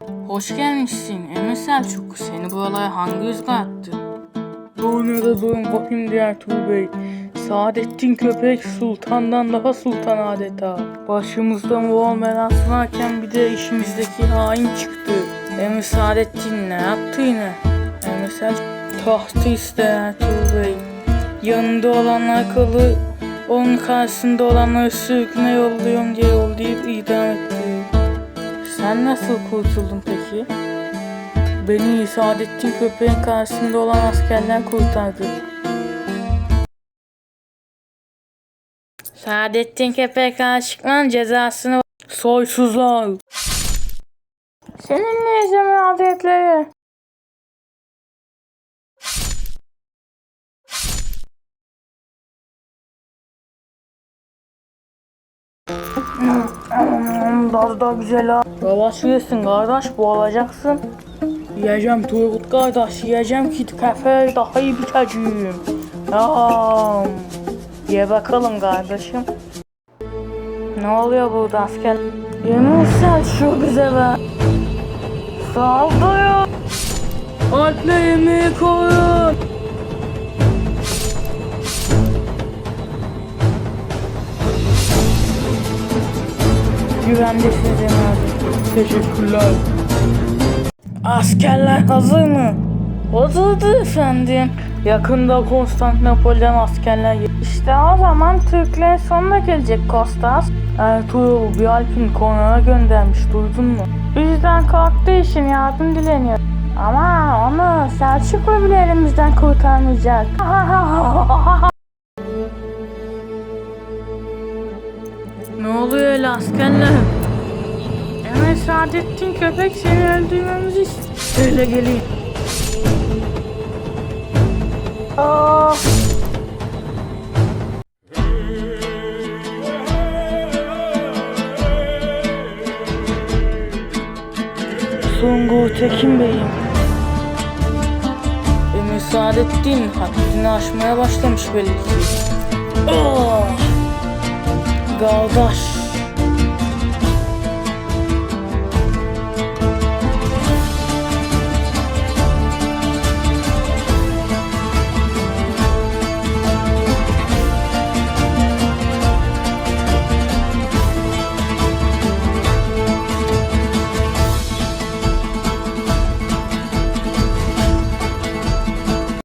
Hoş gelmişsin Emir Selçuk. Seni bu olaya hangi rüzgar attı? Da durun bakayım diğer Tuğ Bey. Saadettin köpek sultandan daha sultan adeta. Başımızda Moğol belası varken bir de işimizdeki hain çıktı. Emir Saadettin ne yaptı yine? Emir Selçuk tahtı isteyen Tuğ Bey. Yanında olanlar kalı, onun karşısında olanları sürgüne yolluyorum diye. Sen nasıl kurtuldun peki? Beni Saadettin köpeğin karşısında olan askerler kurtardı. Saadettin köpek aşıkların cezasını soysuzlar. Seninle izleme adetleri. Daha da güzel ha. Yavaş yesin kardeş boğulacaksın. Yiyeceğim Turgut kardeş yiyeceğim ki kafe daha iyi biteceğim. Ya. Ye bakalım kardeşim. Ne oluyor burada asker? Yemişsen şu bize be. Saldırın. Alple yemeği koyun. Güvendesiniz Emre abi. Teşekkürler. Askerler hazır mı? Hazırdı efendim. Yakında Konstantinopol'den askerler gel- İşte o zaman Türkler sonuna gelecek Kostas. Ertuğrul bir Alp'in konara göndermiş duydun mu? Bizden kalktığı için yardım dileniyor. Ama onu Selçuklu bile elimizden kurtarmayacak. Askerler? Hemen Saadettin köpek seni öldürmemizi istiyor. Öyle geleyim. Aa. Sungur Tekin Bey'im. Emir Saadettin haddini aşmaya başlamış belli ki. Ah! Kardeş